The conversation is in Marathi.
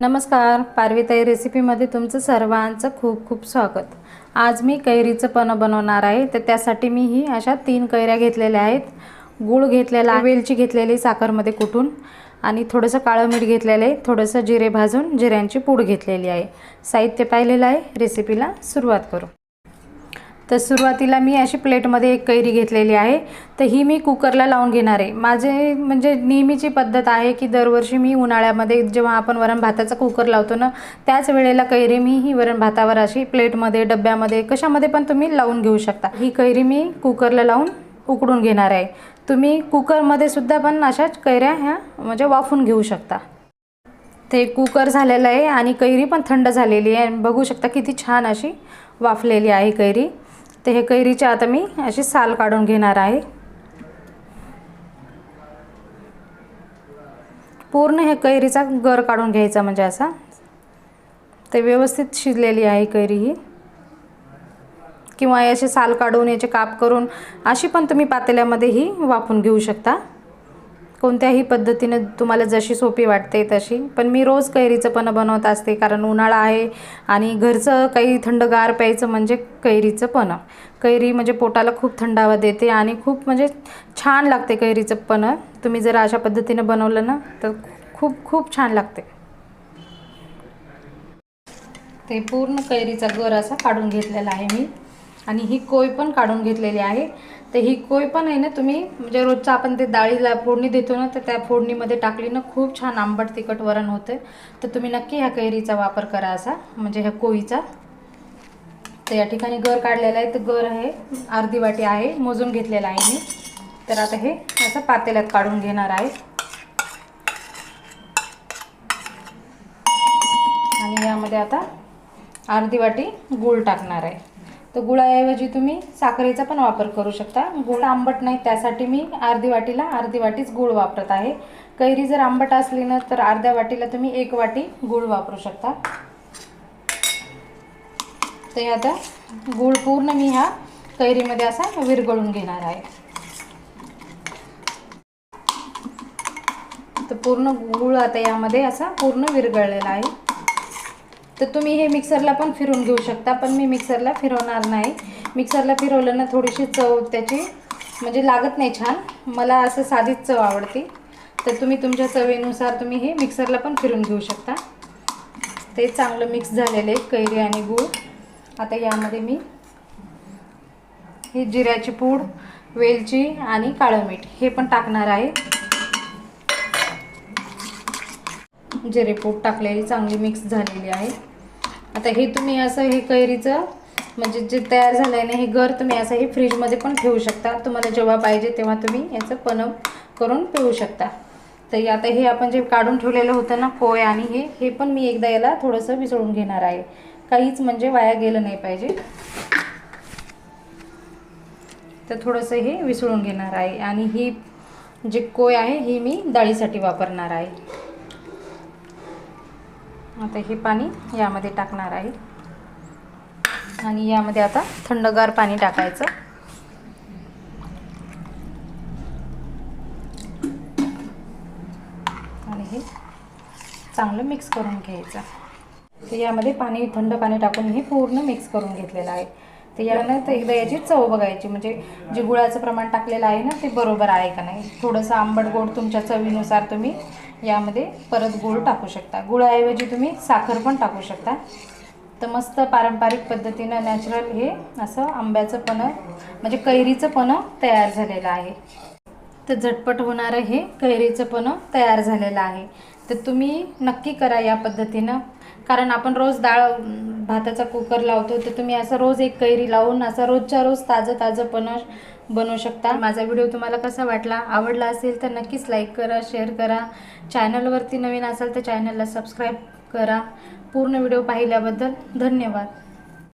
नमस्कार पारवीताई रेसिपीमध्ये तुमचं सर्वांचं खूप खूप स्वागत. आज मी कैरीचं पणं बनवणार आहे तर त्यासाठी मी ही अशा तीन कैऱ्या घेतलेल्या आहेत. गूळ घेतलेला वेलची घेतलेली साखरमध्ये कुटून आणि थोडंसं काळं मीठ घेतलेलं आहे थोडंसं जिरे भाजून जिऱ्यांची पूड घेतलेली आहे. साहित्य पाहिलेलं आहे रेसिपीला सुरुवात करू. तर सुरुवातीला मी अशी प्लेटमध्ये एक कैरी घेतलेली आहे. तर ही मी कुकरला लावून घेणार आहे. माझे म्हणजे नेहमीची पद्धत आहे की दरवर्षी मी उन्हाळ्यामध्ये जेव्हा आपण वरण भाताचा कुकर लावतो ना त्याच वेळेला कैरी मी ही वरण भातावर अशी प्लेटमध्ये डब्यामध्ये कशामध्ये पण तुम्ही लावून घेऊ शकता. ही कैरी मी कुकरला लावून उकडून घेणार आहे. तुम्ही कुकरमध्ये सुद्धा पण अशाच कैऱ्या ह्या म्हणजे वाफून घेऊ शकता. ते कुकर झालेलं आहे आणि कैरी पण थंड झालेली आहे. बघू शकता किती छान अशी वाफलेली आहे कैरी. तर हे कैरीचे आता मी अशी साल काढून घेणार आहे. पूर्ण हे कैरीचा गर काढून घ्यायचा म्हणजे असा. ते व्यवस्थित शिजलेली आहे कैरी ही. किंवा असे साल काढून याचे काप करून अशी पण तुम्ही पातेल्यामध्ये ही वाफून घेऊ शकता. कोणत्याही पद्धतीने तुम्हाला जशी सोपी वाटते तशी. पण मी रोज कैरीचं पण बनवत असते कारण उन्हाळा आहे आणि घरचं काही थंडगार प्यायचं म्हणजे कैरीचं पण कैरी म्हणजे पोटाला खूप थंडावा देते आणि खूप म्हणजे छान लागते कैरीचं पण तुम्ही जर अशा पद्धतीनं बनवलं ना तर खूप खूप छान लागते. ते पूर्ण कैरीचा गर असा काढून घेतलेला आहे मी. आणि ही कोय पण काढून घेतलेली आहे. तर ही कोय पण आहे ना तुम्ही म्हणजे रोजचं आपण ते डाळीला फोडणी देतो ना तर त्या फोडणीमध्ये टाकली ना खूप छान आंबट तिखट वरण होते तर तुम्ही नक्की ह्या कैरीचा वापर करा असा म्हणजे ह्या कोळीचा तर या ठिकाणी गर काढलेला आहे तर गर आहे अर्धी वाटी आहे मोजून घेतलेला आहे मी. तर आता हे असं पातेल्यात काढून घेणार आहे. आणि यामध्ये आता अर्धी वाटी गूळ टाकणार आहे. तर गुळाऐवजी तुम्ही साखरेचा पण वापर करू शकता. गुळ आंबट नाही त्यासाठी मी अर्धी वाटीला अर्धी वाटीच गूळ वापरत आहे. कैरी जर आंबट असली ना तर अर्ध्या वाटीला तुम्ही एक वाटी गूळ वापरू शकता. ते आता गूळ पूर्ण मी ह्या कैरीमध्ये असा विरघळून घेणार आहे. तर पूर्ण गूळ आता यामध्ये असा पूर्ण विरघळलेला आहे. तर तुम्ही हे मिक्सरला पण फिरून घेऊ शकता पण मी मिक्सरला फिरवणार नाही. मिक्सरला फिरवलं ना थोडीशी चव त्याची म्हणजे लागत नाही छान. मला असं साधीच चव आवडते. तर तुम्ही तुमच्या चवीनुसार तुम्ही हे मिक्सरला पण फिरून घेऊ शकता. ते चांगलं मिक्स झालेले कैरी आणि गूळ. आता यामध्ये मी हे जिऱ्याची पूड वेलची आणि काळं मीठ हे पण टाकणार आहे. जिरेपूट टाकलेली चांगली मिक्स झालेली आहे. आता हे तुम्ही असं हे कैरीचं म्हणजे जे तयार झालं आहे ना हे घर तुम्ही असं हे फ्रीजमध्ये पण ठेवू शकता. तुम्हाला जेव्हा पाहिजे तेव्हा तुम्ही याचं पनम करून पिऊ शकता. तर आता हे आपण जे काढून ठेवलेलं होतं ना पोहे आणि हे हे पण मी एकदा याला थोडंसं विसळून घेणार आहे. काहीच म्हणजे वाया गेलं नाही पाहिजे. तर थोडंसं हे विसळून घेणार आहे. आणि ही जे कोय आहे ही मी डाळीसाठी वापरणार आहे. आता हे पाणी यामध्ये टाकणार आहे. आणि यामध्ये आता थंडगार पाणी टाकायचं. आणि हे चांगलं मिक्स करून घ्यायचं. तर यामध्ये पाणी थंड पाणी टाकून हे पूर्ण मिक्स करून घेतलेलं आहे. तर यानंतर एकदा याची चव बघायची म्हणजे जे गुळाचं प्रमाण टाकलेलं आहे ना ते बरोबर आहे का नाही? थोडंसं आंबट गोड तुमच्या चवीनुसार तुम्ही यामध्ये परत गूळ टाकू शकता. गुळाऐवजी तुम्ही साखर पण टाकू शकता. तर मस्त पारंपरिक पद्धतीनं नॅचरल हे असं आंब्याचं पणं म्हणजे कैरीचं पणं तयार झालेलं आहे. तर झटपट होणारं हे कैरीचं पणं तयार झालेलं आहे. तर तुम्ही नक्की करा या पद्धतीनं. कारण आपण रोज डाळ भाताचा कुकर लावतो तर तुम्ही असं रोज एक कैरी लावून असं रोजच्या रोज ताजं ताजं पणं बनवू शकता. माझा व्हिडिओ तुम्हाला कसा वाटला आवडला असेल तर नक्कीच लाईक करा शेअर करा. चॅनलवरती नवीन असाल तर चॅनलला सबस्क्राईब करा. पूर्ण व्हिडिओ पाहिल्याबद्दल धन्यवाद.